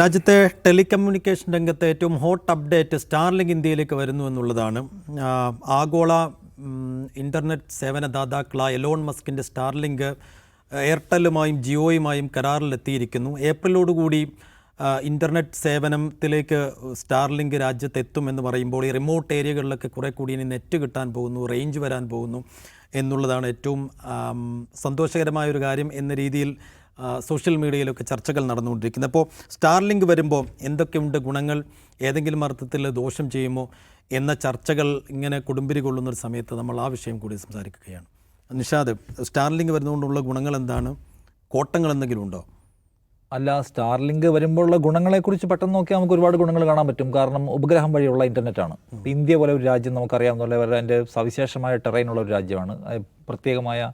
രാജ്യത്തെ ടെലികമ്മ്യൂണിക്കേഷൻ രംഗത്തെ ഏറ്റവും ഹോട്ട് അപ്ഡേറ്റ് സ്റ്റാർലിങ്ക് ഇന്ത്യയിലേക്ക് വരുന്നു എന്നുള്ളതാണ്. ആഗോള ഇന്റർനെറ്റ് സേവനദാതാക്കളായ എലോൺ മസ്കിന്റെ സ്റ്റാർലിങ്ക് എയർടെല്ലുമായും ജിയോയുമായും കരാറിലെത്തിയിരിക്കുന്നു. ഏപ്രിലോടുകൂടി ഇന്റർനെറ്റ് സേവനത്തിലേക്ക് സ്റ്റാർലിങ്ക് രാജ്യത്ത് എത്തുമെന്ന് പറയുമ്പോൾ ഈ റിമോട്ട് ഏരിയകളിലൊക്കെ കുറേ കൂടി ഇനി നെറ്റ് കിട്ടാൻ പോകുന്നു റേഞ്ച് വരാൻ പോകുന്നു എന്നുള്ളതാണ് ഏറ്റവും സന്തോഷകരമായ ഒരു കാര്യം എന്ന രീതിയിൽ സോഷ്യൽ മീഡിയയിലൊക്കെ ചർച്ചകൾ നടന്നുകൊണ്ടിരിക്കുന്നത്. അപ്പോൾ സ്റ്റാർലിങ്ക് വരുമ്പോൾ എന്തൊക്കെയുണ്ട് ഗുണങ്ങൾ? ഏതെങ്കിലും അർത്ഥത്തിൽ ദോഷം ചെയ്യുമോ? എന്ന ചർച്ചകൾ ഇങ്ങനെ കുടുംബിരി കൊള്ളുന്ന ഒരു സമയത്ത് നമ്മൾ ആ വിഷയം കൂടി സംസാരിക്കുകയാണ്. നിഷാദ് സ്റ്റാർലിങ്ക് വരുന്നതുകൊണ്ടുള്ള ഗുണങ്ങൾ എന്താണ്? കോട്ടങ്ങൾ എന്തെങ്കിലും ഉണ്ടോ? അല്ല സ്റ്റാർലിങ്ക് വരുമ്പോഴുള്ള ഗുണങ്ങളെക്കുറിച്ച് പെട്ടെന്ന് നോക്കിയാൽ നമുക്ക് ഒരുപാട് ഗുണങ്ങൾ കാണാൻ പറ്റും. കാരണം ഉപഗ്രഹം വഴിയുള്ള ഇന്റർനെറ്റാണ് ആണ്. ഇന്ത്യ പോലെ ഒരു രാജ്യം നമുക്കറിയാവുന്ന പോലെ അതിന്റെ സവിശേഷമായ ടെറൈനുള്ള ഒരു രാജ്യമാണ്. പ്രത്യേകമായ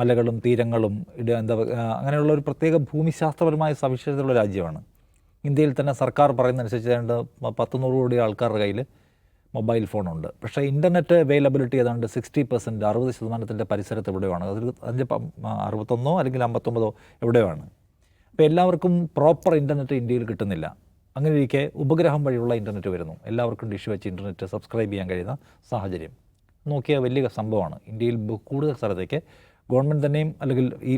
മലകളും തീരങ്ങളും എന്താ അങ്ങനെയുള്ള ഒരു പ്രത്യേക ഭൂമിശാസ്ത്രപരമായ സവിശേഷതയുള്ള രാജ്യമാണ്. ഇന്ത്യയിൽ തന്നെ സർക്കാർ പറയുന്നതനുസരിച്ച് ഏതാണ്ട് പത്ത് നൂറ് കോടി ആൾക്കാരുടെ കയ്യിൽ മൊബൈൽ ഫോണുണ്ട്. പക്ഷേ ഇന്റർനെറ്റ് അവൈലബിലിറ്റി ഏതാണ്ട് സിക്സ്റ്റി പെർസെന്റ് അറുപത് ശതമാനത്തിന്റെ പരിസരത്ത് എവിടെയാണ് അതിൽ ആ, അറുപത്തൊന്നോ അല്ലെങ്കിൽ അമ്പത്തൊമ്പതോ എവിടെയാണ് അപ്പോൾ എല്ലാവർക്കും പ്രോപ്പർ ഇന്റർനെറ്റ് ഇന്ത്യയിൽ കിട്ടുന്നില്ല. അങ്ങനെ ഇരിക്കെ ഉപഗ്രഹം വഴിയുള്ള ഇന്റർനെറ്റ് വരുന്നു. എല്ലാവർക്കും ഡിഷ് വെച്ച് ഇന്റർനെറ്റ് സബ്സ്ക്രൈബ് ചെയ്യാൻ കഴിയുന്ന സാഹചര്യം. നോക്കിയ വലിയ സംഭവമാണ്. ഇന്ത്യയിൽ കൂടുതൽ സ്ഥലത്തേക്ക് ഗവൺമെന്റ് തന്നെയും അല്ലെങ്കിൽ ഈ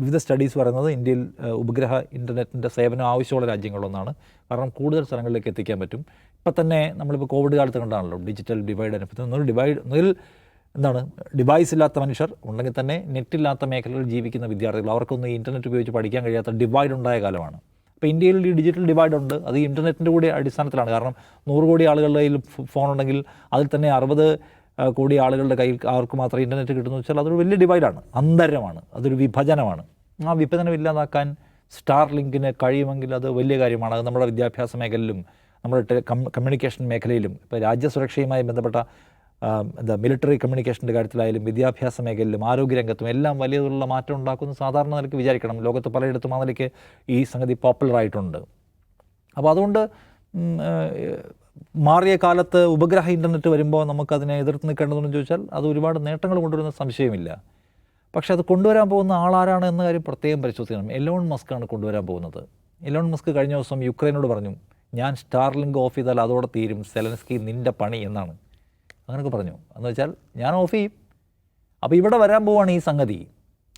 വിവിധ സ്റ്റഡീസ് പറയുന്നത് ഇന്ത്യയിൽ ഉപഗ്രഹ ഇന്റർനെറ്റിന്റെ സേവനം ആവശ്യമുള്ള രാജ്യങ്ങളൊന്നാണ് കാരണം കൂടുതൽ സ്ഥലങ്ങളിലേക്ക് എത്തിക്കാൻ പറ്റും. ഇപ്പം തന്നെ നമ്മളിപ്പോൾ കോവിഡ് കാലത്ത് കണ്ടാണല്ലോ ഡിജിറ്റൽ ഡിവൈഡ് ഒരു ഡിവൈഡ് ഒന്നിൽ എന്താണ് ഡിവൈസ് ഇല്ലാത്ത മനുഷ്യർ ഉണ്ടെങ്കിൽ തന്നെ നെറ്റ് ഇല്ലാത്ത മേഖലകളിൽ ജീവിക്കുന്ന വിദ്യാർത്ഥികൾ അവർക്കൊന്നും ഇന്റർനെറ്റ് ഉപയോഗിച്ച് പഠിക്കാൻ കഴിയാത്ത ഡിവൈഡ് ഉണ്ടായ കാലമാണ്. അപ്പോൾ ഇന്ത്യയിൽ ഈ ഡിജിറ്റൽ ഡിവൈഡ് ഉണ്ട്. അത് ഇന്റർനെറ്റിന്റെ കൂടി അടിസ്ഥാനത്തിലാണ്. കാരണം നൂറ് കോടി ആളുകളുടെ കയ്യിൽ ഫോണുണ്ടെങ്കിൽ അതിൽ തന്നെ അറുപത് കോടി ആളുകളുടെ കയ്യിൽ ആർക്ക് മാത്രം ഇന്റർനെറ്റ് കിട്ടുന്നു വെച്ചാൽ അതൊരു വലിയ ഡിവൈഡാണ് അന്തരമാണ്. അതൊരു വിഭജനമാണ്. ആ വിഭജനം ഇല്ലാതാക്കാൻ സ്റ്റാർ ലിങ്കിന് കഴിയുമെങ്കിൽ അത് വലിയ കാര്യമാണ്. അത് നമ്മുടെ വിദ്യാഭ്യാസ മേഖലയിലും നമ്മുടെ കമ്മ്യൂണിക്കേഷൻ മേഖലയിലും ഇപ്പോൾ രാജ്യസുരക്ഷയുമായി ബന്ധപ്പെട്ട എന്താ മിലിറ്ററി കമ്മ്യൂണിക്കേഷന്റെ കാര്യത്തിലായാലും വിദ്യാഭ്യാസ മേഖലയിലും ആരോഗ്യരംഗത്തും എല്ലാം വലിയ തോതിലുള്ള മാറ്റം ഉണ്ടാക്കുന്ന സാധാരണ നിലയ്ക്ക് വിചാരിക്കണം. ലോകത്ത് പലയിടത്തും ആ നിലയ്ക്ക് ഈ സംഗതി പോപ്പുലറായിട്ടുണ്ട് അപ്പോൾ അതുകൊണ്ട് മാറിയ കാലത്ത് ഉപഗ്രഹ ഇന്റർനെറ്റ് വരുമ്പോൾ നമുക്കതിനെ എതിർത്ത് നിൽക്കേണ്ടതെന്ന് ചോദിച്ചാൽ അത് ഒരുപാട് നേട്ടങ്ങൾ കൊണ്ടുവരുന്ന സംശയമില്ല. പക്ഷെ അത് കൊണ്ടുവരാൻ പോകുന്ന ആളാരാണ് എന്ന കാര്യം പ്രത്യേകം പരിശോധിക്കണം. എലോൺ മസ്കാണ് കൊണ്ടുവരാൻ പോകുന്നത്. എലോൺ മസ്ക് കഴിഞ്ഞ ദിവസം യുക്രൈനോട് പറഞ്ഞു ഞാൻ സ്റ്റാർലിങ്ക് ഓഫ് ചെയ്താൽ അതോടെ തീരും. സെലൻസ്കി നിന്റെ പണി എന്നാണ്. അങ്ങനെയൊക്കെ പറഞ്ഞു. എന്ന് വെച്ചാൽ ഞാൻ ഓഫ് ചെയ്യും. അപ്പോൾ ഇവിടെ വരാൻ പോവാണ് ഈ സംഗതി.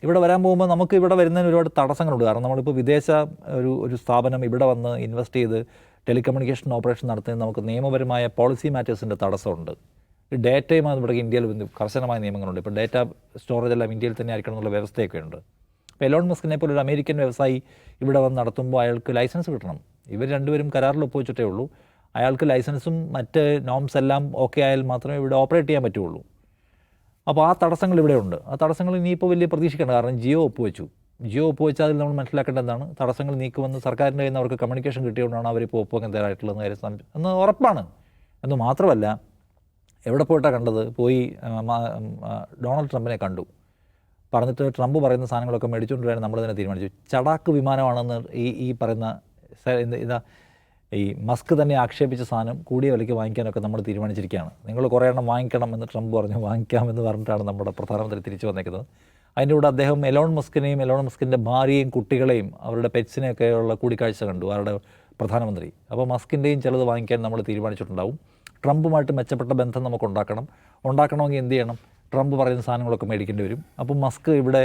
ഇവിടെ വരാൻ പോകുമ്പോൾ നമുക്ക് ഇവിടെ വരുന്നതിന് ഒരുപാട് തടസ്സങ്ങളുണ്ട്. കാരണം നമ്മളിപ്പോൾ വിദേശ ഒരു ഒരു സ്ഥാപനം ഇവിടെ വന്ന് ഇൻവെസ്റ്റ് ചെയ്ത് ടെലികമ്മ്യൂണിക്കേഷൻ ഓപ്പറേഷൻ നടത്തുന്നതിന് നമുക്ക് നിയമപരമായ പോളിസി മാറ്റേഴ്സിന്റെ തടസ്സമുണ്ട്. ഡേറ്റയുമായി നമ്മുടെ ഇന്ത്യയിൽ കർശനമായ നിയമങ്ങളുണ്ട്. ഇപ്പോൾ ഡേറ്റ സ്റ്റോറേജ് എല്ലാം ഇന്ത്യയിൽ തന്നെ ആയിരിക്കണം എന്നുള്ള വ്യവസ്ഥയൊക്കെ ഉണ്ട് ഇപ്പോൾ എലോൺ മസ്കിനെ പോലെ ഒരു അമേരിക്കൻ വ്യവസായി ഇവിടെ വന്ന് നടത്തുമ്പോൾ അയാൾക്ക് ലൈസൻസ് കിട്ടണം. ഇവർ രണ്ടുപേരും കരാറിൽ ഒപ്പുവെച്ചിട്ടേ ഉള്ളൂ. അയാൾക്ക് ലൈസൻസും മറ്റ് നോംസ് എല്ലാം ഓക്കെ ആയാൽ മാത്രമേ ഇവിടെ ഓപ്പറേറ്റ് ചെയ്യാൻ പറ്റുള്ളൂ. അപ്പോൾ ആ തടസ്സങ്ങൾ ഇവിടെ ഉണ്ട് ആ തടസ്സങ്ങൾ ഇനിയിപ്പോൾ വലിയ പ്രതീക്ഷിക്കേണ്ട കാരണം ജിയോ ഒപ്പുവെച്ചു. ജിയോ ഒപ്പുവെച്ചാൽ വെച്ചാൽ നമ്മൾ മനസ്സിലാക്കേണ്ട എന്താണ് തടസ്സങ്ങൾ നീക്കുമെന്ന് സർക്കാരിന്റെ കയ്യിൽ നിന്ന് അവർക്ക് കമ്മ്യൂണിക്കേഷൻ കിട്ടിയതുകൊണ്ടാണ് അവരിപ്പോൾ ഒപ്പുവെക്കാൻ തയ്യാറായിട്ടുള്ളത് കാര്യം എന്ന് ഉറപ്പാണ്. എന്ന് മാത്രമല്ല എവിടെ പോയിട്ടാണ് കണ്ടത്? പോയി ഡൊണാൾഡ് ട്രംപിനെ കണ്ടു. പറഞ്ഞിട്ട് ട്രംപ് പറയുന്ന സാധനങ്ങളൊക്കെ മേടിച്ചുകൊണ്ടുവരാൻ നമ്മൾ തന്നെ തീരുമാനിച്ചു. ചടാക്ക് വിമാനമാണെന്ന് ഈ ഈ പറയുന്ന ഇതാ ഈ മസ്ക് തന്നെ ആക്ഷേപിച്ച സാധനം കൂടിയ വിലയ്ക്ക് വാങ്ങിക്കാനൊക്കെ നമ്മൾ തീരുമാനിച്ചിരിക്കുകയാണ്. നിങ്ങൾ കുറേ എണ്ണം വാങ്ങിക്കണം എന്ന് ട്രംപ് പറഞ്ഞു. വാങ്ങിക്കാമെന്ന് പറഞ്ഞിട്ടാണ് നമ്മുടെ പ്രധാനമന്ത്രി തിരിച്ചു വന്നേക്കുന്നത്. അതിന്റെ കൂടെ അദ്ദേഹം എലോൺ മസ്കിനെയും എലോൺ മസ്കിന്റെ ഭാര്യയും കുട്ടികളെയും അവരുടെ പെറ്റ്സിനെയൊക്കെയുള്ള കൂടിക്കാഴ്ച കണ്ടു അവരുടെ പ്രധാനമന്ത്രി. അപ്പോൾ മസ്കിന്റെയും ചിലത് വാങ്ങിക്കാൻ നമ്മൾ തീരുമാനിച്ചിട്ടുണ്ടാവും. ട്രംപുമായിട്ട് മെച്ചപ്പെട്ട ബന്ധം നമുക്ക് ഉണ്ടാക്കണം. ഉണ്ടാക്കണമെങ്കിൽ എന്ത് ചെയ്യണം? ട്രംപ് പറയുന്ന സാധനങ്ങളൊക്കെ മേടിക്കേണ്ടി വരും. അപ്പോൾ മസ്ക് ഇവിടെ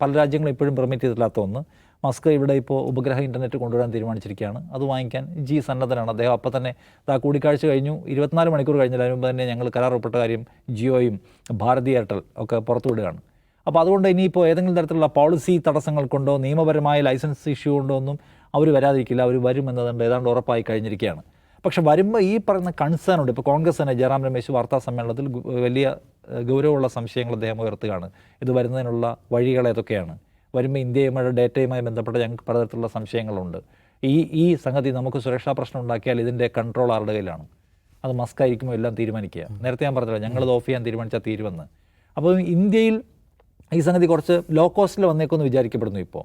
പല രാജ്യങ്ങളും ഇപ്പോഴും പെർമിറ്റ് ചെയ്തിട്ടില്ലാത്ത ഒന്ന്. മസ്ക് ഇവിടെ ഇപ്പോൾ ഉപഗ്രഹ ഇന്റർനെറ്റ് കൊണ്ടുവരാൻ തീരുമാനിച്ചിരിക്കുകയാണ്. അത് വാങ്ങിക്കാൻ ജി സന്നദ്ധനാണ്. അദ്ദേഹം അപ്പോൾ തന്നെ ആ കൂടിക്കാഴ്ച കഴിഞ്ഞു. ഇരുപത്തിനാല് മണിക്കൂർ കഴിഞ്ഞതിന് മുമ്പ് തന്നെ ഞങ്ങൾ കരാർ ഒപ്പിട്ട കാര്യം ജിയോയും ഭാരതി എയർടെൽ ഒക്കെ പുറത്തുവിടുകയാണ്. അപ്പോൾ അതുകൊണ്ട് ഇനിയിപ്പോൾ ഏതെങ്കിലും തരത്തിലുള്ള പോളിസി തടസ്സങ്ങൾ കൊണ്ടോ നിയമപരമായ ലൈസൻസ് ഇഷ്യൂ കൊണ്ടോ ഒന്നും അവർ വരാതിരിക്കില്ല അവർ വരും എന്നതുകൊണ്ട് ഏതാണ്ട് ഉറപ്പായി കഴിഞ്ഞിരിക്കുകയാണ്. പക്ഷേ വരുമ്പോൾ ഈ പറയുന്ന കൺസേൺ ഉണ്ട്. ഇപ്പോൾ കോൺഗ്രസ് തന്നെ ജയറാം രമേശ് വാർത്താ സമ്മേളനത്തിൽ വലിയ ഗൗരവമുള്ള സംശയങ്ങൾ അദ്ദേഹം ഉയർത്തുകയാണ്. ഇത് വരുന്നതിനുള്ള വഴികൾ ഏതൊക്കെയാണ്? വരുമ്പോൾ ഇന്ത്യയുമായുള്ള ഡേറ്റയുമായി ബന്ധപ്പെട്ട ഞങ്ങൾക്ക് പലതരത്തിലുള്ള സംശയങ്ങളുണ്ട്. ഈ ഈ സംഗതി നമുക്ക് സുരക്ഷാ പ്രശ്നം ഉണ്ടാക്കിയാൽ ഇതിന്റെ കൺട്രോൾ ആരുടെ കയ്യിലാണ്? അത് മസ്ക് എല്ലാം തീരുമാനിക്കുക. നേരത്തെ ഞാൻ പറഞ്ഞല്ലോ ഞങ്ങളത് ഓഫ് ചെയ്യാൻ തീരുമാനിച്ചാൽ തീരുമെന്ന്. അപ്പോൾ ഇന്ത്യയിൽ ഈ സംഗതി കുറച്ച് ലോ കോസ്റ്റിൽ വന്നേക്കുമെന്ന് വിചാരിക്കപ്പെടുന്നു ഇപ്പോൾ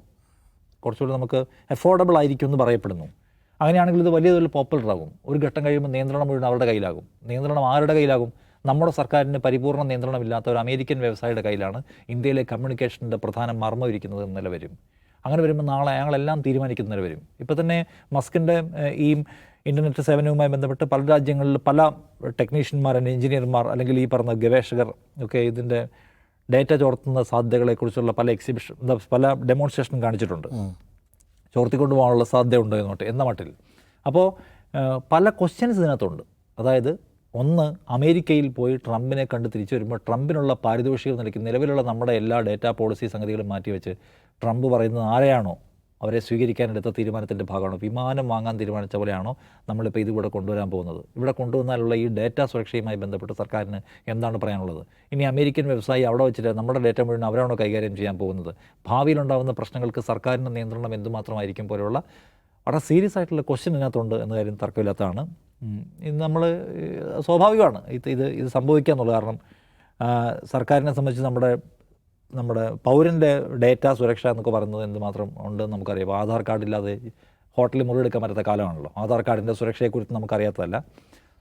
കുറച്ചുകൂടി നമുക്ക് അഫോർഡബിൾ ആയിരിക്കും എന്ന് പറയപ്പെടുന്നു. അങ്ങനെയാണെങ്കിൽ ഇത് വലിയ തോതിൽ പോപ്പുലർ ആകും. ഒരു ഘട്ടം കഴിയുമ്പോൾ നിയന്ത്രണം മുഴുവൻ അവരുടെ കയ്യിലാകും. നിയന്ത്രണം ആരുടെ കയ്യിലാകും? നമ്മുടെ സർക്കാരിന് പരിപൂർണ നിയന്ത്രണമില്ലാത്ത ഒരു അമേരിക്കൻ വ്യവസായിയുടെ കയ്യിലാണ് ഇന്ത്യയിലെ കമ്മ്യൂണിക്കേഷന്റെ പ്രധാന മർമ്മം ഇരിക്കുന്നത് എന്ന് വരും. അങ്ങനെ വരുമ്പോൾ നാളെ അയാളെല്ലാം തീരുമാനിക്കുന്നവർ വരും. ഇപ്പോൾ തന്നെ മസ്കിന്റെ ഈ ഇന്റർനെറ്റ് സേവനവുമായി ബന്ധപ്പെട്ട് പല രാജ്യങ്ങളിൽ പല ടെക്നീഷ്യന്മാർ എഞ്ചിനീയർമാർ അല്ലെങ്കിൽ ഈ പറഞ്ഞ ഗവേഷകർ ഒക്കെ ഇതിന്റെ ഡേറ്റ ചോർത്തുന്ന സാധ്യതകളെക്കുറിച്ചുള്ള പല എക്സിബിഷൻ പല ഡെമോൺസ്ട്രേഷനും കാണിച്ചിട്ടുണ്ട്. ചോർത്തിക്കൊണ്ട് പോകാനുള്ള സാധ്യതയുണ്ട് എന്നോട്ട് എന്ന മട്ടിൽ. അപ്പോൾ പല ക്വസ്റ്റ്യൻസ് ഇതിനകത്തുണ്ട്. അതായത് ഒന്ന് അമേരിക്കയിൽ പോയി ട്രംപിനെ കണ്ട് തിരിച്ചു വരുമ്പോൾ ട്രംപിനുള്ള പാരിതോഷികം നിലയ്ക്ക് നിലവിലുള്ള നമ്മുടെ എല്ലാ ഡേറ്റാ പോളിസി സംഗതികളും മാറ്റിവെച്ച് ട്രംപ് പറയുന്നത് ആരെയാണോ? അവരെ സ്വീകരിക്കാനെടുത്ത തീരുമാനത്തിന്റെ ഭാഗമാണ്? വിമാനം വാങ്ങാൻ തീരുമാനിച്ച പോലെയാണോ നമ്മളിപ്പോൾ ഇതിവിടെ കൊണ്ടുവരാൻ പോകുന്നത്? ഇവിടെ കൊണ്ടുവന്നാലുള്ള ഈ ഡേറ്റ സുരക്ഷയുമായി ബന്ധപ്പെട്ട് സർക്കാരിന് എന്താണ് പറയാനുള്ളത്? ഇനി അമേരിക്കൻ വ്യവസായി അവിടെ വെച്ചിട്ട് നമ്മുടെ ഡേറ്റ മുഴുവൻ അവരാണോ കൈകാര്യം ചെയ്യാൻ പോകുന്നത്? ഭാവിയിലുണ്ടാകുന്ന പ്രശ്നങ്ങൾക്ക് സർക്കാരിന്റെ നിയന്ത്രണം എന്തുമാത്രമായിരിക്കും പോലെയുള്ള വളരെ സീരിയസ് ആയിട്ടുള്ള ക്വസ്റ്റ്യൻ ഇതിനകത്തുണ്ട് എന്ന കാര്യം തർക്കമില്ലാത്തതാണ്. ഇത് നമ്മൾ സ്വാഭാവികമാണ്. ഇത് ഇത് ഇത് സംഭവിക്കുക എന്നുള്ളത് കാരണം സർക്കാരിനെ സംബന്ധിച്ച് നമ്മുടെ നമ്മുടെ പൗരന്റെ ഡേറ്റ സുരക്ഷ എന്നൊക്കെ പറയുന്നത് എന്തുമാത്രം ഉണ്ടെന്ന് നമുക്കറിയാം. ആധാർ കാർഡ് ഇല്ലാതെ ഹോട്ടലിൽ മുറിയെടുക്കാൻ പറ്റാത്ത കാലമാണല്ലോ. ആധാർ കാർഡിന്റെ സുരക്ഷയെക്കുറിച്ച് നമുക്കറിയാത്തതല്ല.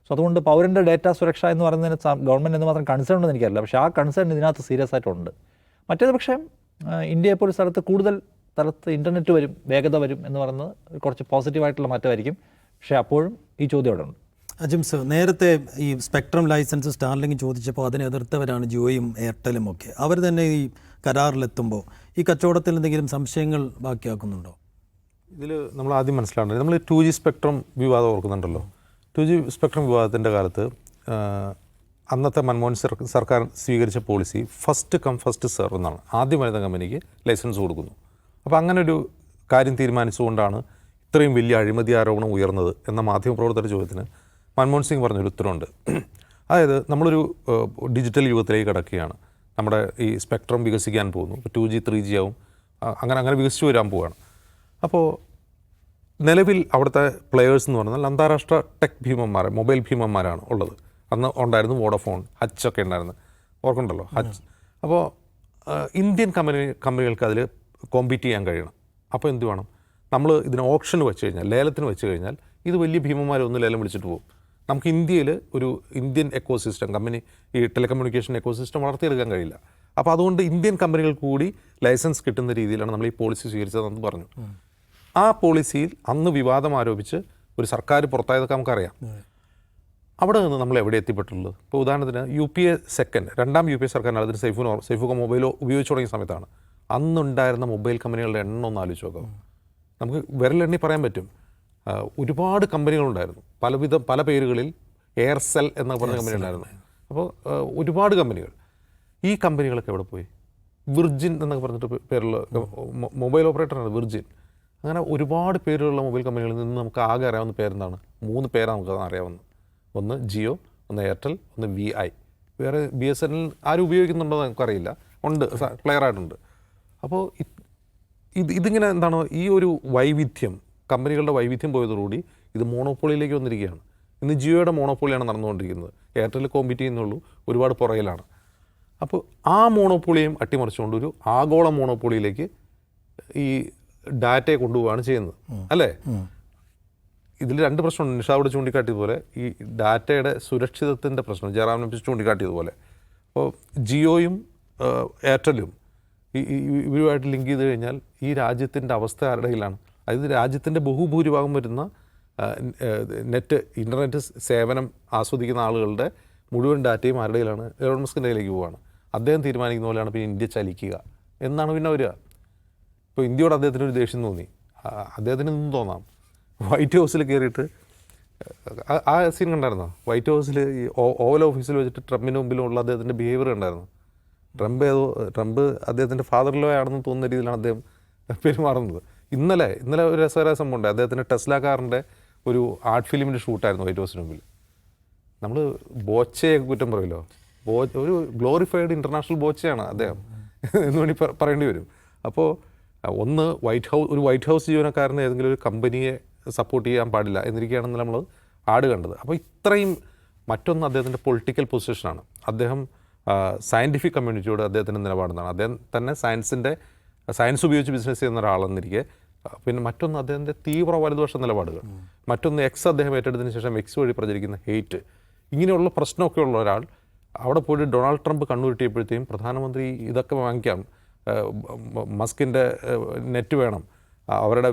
സോ അതുകൊണ്ട് പൗരന്റെ ഡേറ്റ സുരക്ഷ എന്ന് പറയുന്നതിന് ഗവൺമെന്റ് എന്തുമാത്രം കൺസേൺ ഉണ്ടെന്ന് എനിക്കറിയില്ല. പക്ഷേ ആ കൺസേൺ ഇതിനകത്ത് സീരിയസ് ആയിട്ടുണ്ട്. മറ്റേത് പക്ഷേ ഇന്ത്യയെ പോലെ സ്ഥലത്ത് കൂടുതൽ സ്ഥലത്ത് ഇന്റർനെറ്റ് വരും വേഗത വരും എന്ന് പറയുന്നത് കുറച്ച് പോസിറ്റീവായിട്ടുള്ള മാറ്റമായിരിക്കും. പക്ഷേ അപ്പോഴും ഈ ചോദ്യം അവിടെ ഉണ്ട്. അജിംസ് നേരത്തെ ഈ സ്പെക്ട്രം ലൈസൻസ് സ്റ്റാർലിംഗ് ചോദിച്ചപ്പോൾ അതിനെ എതിർത്തവരാണ് ജിയോയും എയർടെലും ഒക്കെ. അവർ തന്നെ ഈ കരാറിലെത്തുമ്പോൾ ഈ കച്ചവടത്തിൽ എന്തെങ്കിലും സംശയങ്ങൾ ബാക്കിയാക്കുന്നുണ്ടോ? ഇതിൽ നമ്മൾ ആദ്യം മനസ്സിലാവേണ്ടത് നമ്മൾ ടു ജി സ്പെക്ട്രം വിവാദം ഓർക്കുന്നുണ്ടല്ലോ. ടു ജി സ്പെക്ട്രം വിവാദത്തിന്റെ കാലത്ത് അന്നത്തെ മൻമോഹൻ സർ- സർക്കാർ സ്വീകരിച്ച policy first come first serve എന്നാണ്. ആദ്യം വരുന്ന കമ്പനിക്ക് ലൈസൻസ് കൊടുക്കുന്നു. അപ്പോൾ അങ്ങനെ ഒരു കാര്യം തീരുമാനിച്ചുകൊണ്ടാണ് ഇത്രയും വലിയ അഴിമതി ആരോപണം ഉയർന്നത് എന്ന മാധ്യമപ്രവർത്തകരുടെ ചോദ്യത്തിന് മൻമോഹൻ സിംഗ് പറഞ്ഞൊരു ഉത്തരവുണ്ട്. അതായത് നമ്മളൊരു ഡിജിറ്റൽ യുഗത്തിലേക്ക് കിടക്കുകയാണ്. നമ്മുടെ ഈ സ്പെക്ട്രം വികസിക്കാൻ പോകുന്നു. ഇപ്പോൾ ടു ജി ത്രീ ജി ആവും. അങ്ങനെ അങ്ങനെ വികസിച്ചു വരാൻ പോവുകയാണ് അപ്പോൾ നിലവിൽ അവിടുത്തെ പ്ലെയേഴ്സ് എന്ന് പറഞ്ഞാൽ അന്താരാഷ്ട്ര ടെക് ഭീമന്മാർ മൊബൈൽ ഭീമന്മാരാണ് ഉള്ളത്. അന്ന് ഉണ്ടായിരുന്നു വോഡഫോൺ ഹച്ച് ഒക്കെ ഉണ്ടായിരുന്നു ഓർക്കുന്നുണ്ടല്ലോ? ഹച്ച് അപ്പോൾ ഇന്ത്യൻ കമ്പനി കമ്പനികൾക്ക് അതിൽ കോമ്പീറ്റ് ചെയ്യാൻ കഴിയണം. അപ്പോൾ എന്ത് വേണം? നമ്മൾ ഇതിന് ഓപ്ഷന് വെച്ച് കഴിഞ്ഞാൽ ലേലത്തിന് വെച്ച് കഴിഞ്ഞാൽ ഇത് വലിയ ഭീമന്മാരൊന്നും ലേലം വിളിച്ചിട്ട് പോകും. നമുക്ക് ഇന്ത്യയിൽ ഒരു ഇന്ത്യൻ എക്കോസിസ്റ്റം കമ്പനി ഈ ടെലികമ്മ്യൂണിക്കേഷൻ എക്കോസിസ്റ്റം വളർത്തിയെടുക്കാൻ കഴിയില്ല. അപ്പോൾ അതുകൊണ്ട് ഇന്ത്യൻ കമ്പനികൾ കൂടി ലൈസൻസ് കിട്ടുന്ന രീതിയിലാണ് നമ്മൾ ഈ പോളിസി സ്വീകരിച്ചതെന്ന് പറഞ്ഞു. ആ പോളിസിയിൽ അന്ന് വിവാദം ആരോപിച്ച് ഒരു സർക്കാർ പുറത്തായതൊക്കെ നമുക്കറിയാം. അവിടെ നിന്ന് നമ്മൾ എവിടെ എത്തിപ്പെട്ടുള്ളത് ഇപ്പോൾ ഉദാഹരണത്തിന് യു പി എ സെക്കൻഡ് രണ്ടാം യു പി എ സർക്കാരിനാണ് അതിന് സൈഫുനോ സൈഫുക മൊബൈലോ ഉപയോഗിച്ച് തുടങ്ങിയ സമയത്താണ്. അന്നുണ്ടായിരുന്ന മൊബൈൽ കമ്പനികളുടെ എണ്ണം ഒന്ന് ആലോചിച്ച് നോക്കാം. നമുക്ക് വിരലെണ്ണി പറയാൻ പറ്റും. ഒരുപാട് കമ്പനികളുണ്ടായിരുന്നു. പലവിധ പല പേരുകളിൽ എയർസെൽ എന്ന പറഞ്ഞ കമ്പനി ഉണ്ടായിരുന്നു അപ്പോൾ ഒരുപാട് കമ്പനികൾ. ഈ കമ്പനികളൊക്കെ എവിടെ പോയി? വിർജിൻ എന്നൊക്കെ പറഞ്ഞിട്ട് പേരുള്ള മൊബൈൽ ഓപ്പറേറ്ററാണ് വിർജിൻ. അങ്ങനെ ഒരുപാട് പേരുള്ള മൊബൈൽ കമ്പനികളിൽ നിന്ന് നമുക്ക് ആകെ അറിയാവുന്ന പേരെന്താണ്? മൂന്ന് പേരാണ് നമുക്ക് അറിയാവുന്നത്. ഒന്ന് ജിയോ ഒന്ന് എയർടെൽ ഒന്ന് വി ഐ. വേറെ ബി എസ് എൻ എൽ ആരും ഉപയോഗിക്കുന്നുണ്ടോ എന്ന് നമുക്കറിയില്ല. ഉണ്ട് ക്ലിയർ ആയിട്ടുണ്ട് അപ്പോൾ ഇത് ഇതിങ്ങനെ എന്താണോ? ഈ ഒരു വൈവിധ്യം കമ്പനികളുടെ വൈവിധ്യം പോയതോടുകൂടി ഇത് മോണോപോളിയിലേക്ക് വന്നിരിക്കുകയാണ്. ഇന്ന് ജിയോയുടെ മോണോപോളിയാണ് നടന്നുകൊണ്ടിരിക്കുന്നത്. എയർടെൽ കോമ്പീറ്റ് ചെയ്യുന്നുള്ളൂ ഒരുപാട് പുറകിലാണ്. അപ്പോൾ ആ മോണോപോളിയും അട്ടിമറിച്ചുകൊണ്ട് ഒരു ആഗോള മോണോപോളിയിലേക്ക് ഈ ഡാറ്റയെ കൊണ്ടുപോവുകയാണ് ചെയ്യുന്നത്. അല്ലേ? ഇതിൽ രണ്ട് പ്രശ്നമുണ്ട്. നിഷ അവിടെ ചൂണ്ടിക്കാട്ടിയതുപോലെ ഈ ഡാറ്റയുടെ സുരക്ഷിതത്തിന്റെ പ്രശ്നം ജയറാം നമ്പിച്ച് ചൂണ്ടിക്കാട്ടിയതുപോലെ. അപ്പോൾ ജിയോയും എയർടെല്ലും എയർടെലും ഇവരുമായിട്ട് ലിങ്ക് ചെയ്ത് കഴിഞ്ഞാൽ ഈ രാജ്യത്തിന്റെ അവസ്ഥ ആരുടെ കയ്യിലാണ്? അതായത് രാജ്യത്തിന്റെ ബഹുഭൂരിഭാഗം വരുന്ന നെറ്റ് ഇന്റർനെറ്റ് സേവനം ആസ്വദിക്കുന്ന ആളുകളുടെ മുഴുവൻ ഡാറ്റയും ആരുടെ കയ്യിലാണ്? എലോൺ മസ്കിന്റെ കയ്യിലേക്ക് പോവുകയാണ് അദ്ദേഹം തീരുമാനിക്കുന്ന പോലെയാണ് പിന്നെ ഇന്ത്യ ചലിക്കുക. എന്നാണ് പിന്നെ വരിക. ഇപ്പോൾ ഇന്ത്യയോട് അദ്ദേഹത്തിന് ഒരു ദേഷ്യം തോന്നി. അദ്ദേഹത്തിന് ഇന്നും തോന്നാം. വൈറ്റ് ഹൗസിൽ കയറിയിട്ട് ആ- സീൻ കണ്ടായിരുന്നോ? വൈറ്റ് ഹൗസിൽ ഈ ഓവൽ ഓഫീസിൽ വെച്ചിട്ട് ട്രംപിന് മുമ്പിലുള്ള അദ്ദേഹത്തിന്റെ ബിഹേവിയർ ഉണ്ടായിരുന്നു ട്രംപ് ഏതോ ട്രംപ് അദ്ദേഹത്തിന്റെ ഫാദർ ലോ ആണെന്ന് തോന്നുന്ന രീതിയിലാണ് അദ്ദേഹം പെരുമാറുന്നത്. ഇന്നലെ ഇന്നലെ ഒരു രസകരമായ സംഭവം ഉണ്ട് അദ്ദേഹത്തിന്റെ ടെസ്ല കാറിന്റെ ഒരു ആർട്ട് ഫിലിമിന്റെ ഷൂട്ടായിരുന്നു വൈറ്റ് ഹൗസിന് മുമ്പിൽ. നമ്മൾ ബോച്ചയെ കുറ്റം പറയല്ലോ ബോ ഒരു ഗ്ലോറിഫൈഡ് ഇന്റർനാഷണൽ ബോച്ചയാണ് അദ്ദേഹം. എന്ന് വേണ്ടി പറയേണ്ടി വരും. അപ്പോൾ ഒന്ന് വൈറ്റ് ഹൗസ് ഒരു വൈറ്റ് ഹൗസ് ജീവനക്കാരന് ഏതെങ്കിലും ഒരു കമ്പനിയെ സപ്പോർട്ട് ചെയ്യാൻ പാടില്ല എന്നിരിക്കുകയാണെന്ന് നമ്മൾ ആട് കണ്ടത്. അപ്പോൾ ഇത്രയും മറ്റൊന്ന് അദ്ദേഹത്തിന്റെ പൊളിറ്റിക്കൽ പൊസിഷനാണ്. അദ്ദേഹം സയന്റിഫിക് കമ്മ്യൂണിറ്റിയോട് അദ്ദേഹത്തിന്റെ നിലപാടെന്നാണ്. അദ്ദേഹം തന്നെ സയൻസിന്റെ സയൻസ് ഉപയോഗിച്ച് ബിസിനസ് ചെയ്യുന്ന ഒരാളെന്നിരിക്കെ പിന്നെ മറ്റൊന്ന് അദ്ദേഹത്തിന്റെ തീവ്ര വലതുപക്ഷ നിലപാടുകൾ. മറ്റൊന്ന് എക്സ് അദ്ദേഹം ഏറ്റെടുത്തതിന് ശേഷം എക്സ് വഴി പ്രചരിക്കുന്ന ഹെയ്റ്റ് ഇങ്ങനെയുള്ള പ്രശ്നമൊക്കെ ഉള്ള ഒരാൾ അവിടെ പോയിട്ട് ഡൊണാൾഡ് ട്രംപ് കണ്ണുരുട്ടിയപ്പോഴത്തേക്കും പ്രധാനമന്ത്രി ഇതൊക്കെ വാങ്ങിക്കാം. മസ്കിന്റെ നെറ്റ് വേണം. അവരുടെ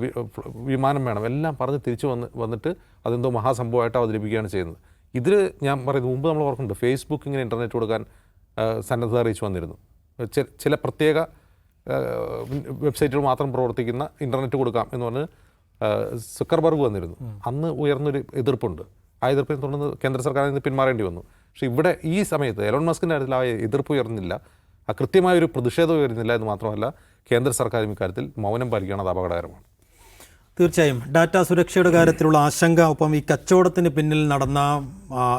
വിമാനം വേണം. എല്ലാം പറഞ്ഞ് തിരിച്ചു വന്ന് വന്നിട്ട് അതെന്തോ മഹാസംഭവമായിട്ട് അവതരിപ്പിക്കുകയാണ് ചെയ്യുന്നത്. ഇതിൽ ഞാൻ പറയുന്നത് മുമ്പ് നമ്മൾ ഓർക്കുന്നുണ്ട് ഫേസ്ബുക്ക് ഇങ്ങനെ ഇന്റർനെറ്റ് കൊടുക്കാൻ സന്നദ്ധത അറിയിച്ചു വന്നിരുന്നു. ചില പ്രത്യേക വെബ്സൈറ്റുകൾ മാത്രം പ്രവർത്തിക്കുന്ന ഇന്റർനെറ്റ് കൊടുക്കാം എന്ന് പറഞ്ഞ് സുക്കർബർഗ് വന്നിരുന്നു. അന്ന് ഉയർന്നൊരു എതിർപ്പുണ്ട്. ആ എതിർപ്പിനെ തുടർന്ന് കേന്ദ്ര സർക്കാരിൽ നിന്ന് പിന്മാറേണ്ടി വന്നു. പക്ഷേ ഇവിടെ ഈ സമയത്ത് എലോൺ മസ്കിന്റെ കാര്യത്തിൽ ആ എതിർപ്പ് ഉയർന്നില്ല. ആ കൃത്യമായൊരു പ്രതിഷേധം ഉയരുന്നില്ല എന്ന് മാത്രമല്ല കേന്ദ്ര സർക്കാരും ഇക്കാര്യത്തിൽ മൗനം പാലിക്കുകയാണ് അത് അപകടകരമാണ്. തീർച്ചയായും. ഡാറ്റ സുരക്ഷയുടെ കാര്യത്തിലുള്ള ആശങ്ക ഒപ്പം ഈ കച്ചവടത്തിന് പിന്നിൽ നടന്ന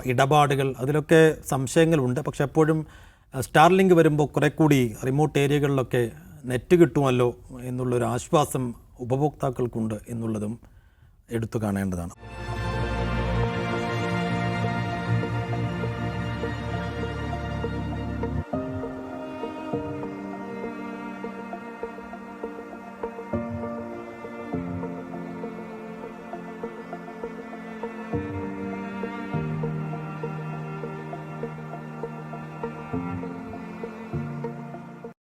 ഇടപാടുകൾ അതിലൊക്കെ സംശയങ്ങളുണ്ട്. പക്ഷെ എപ്പോഴും സ്റ്റാർലിങ്ക് വരുമ്പോൾ കുറെ കൂടി റിമോട്ട് ഏരിയകളിലൊക്കെ നെറ്റ് കിട്ടുമല്ലോ എന്നുള്ളൊരു ആശ്വാസം ഉപഭോക്താക്കൾക്കുണ്ട് എന്നുള്ളതും എടുത്തു കാണേണ്ടതാണ്.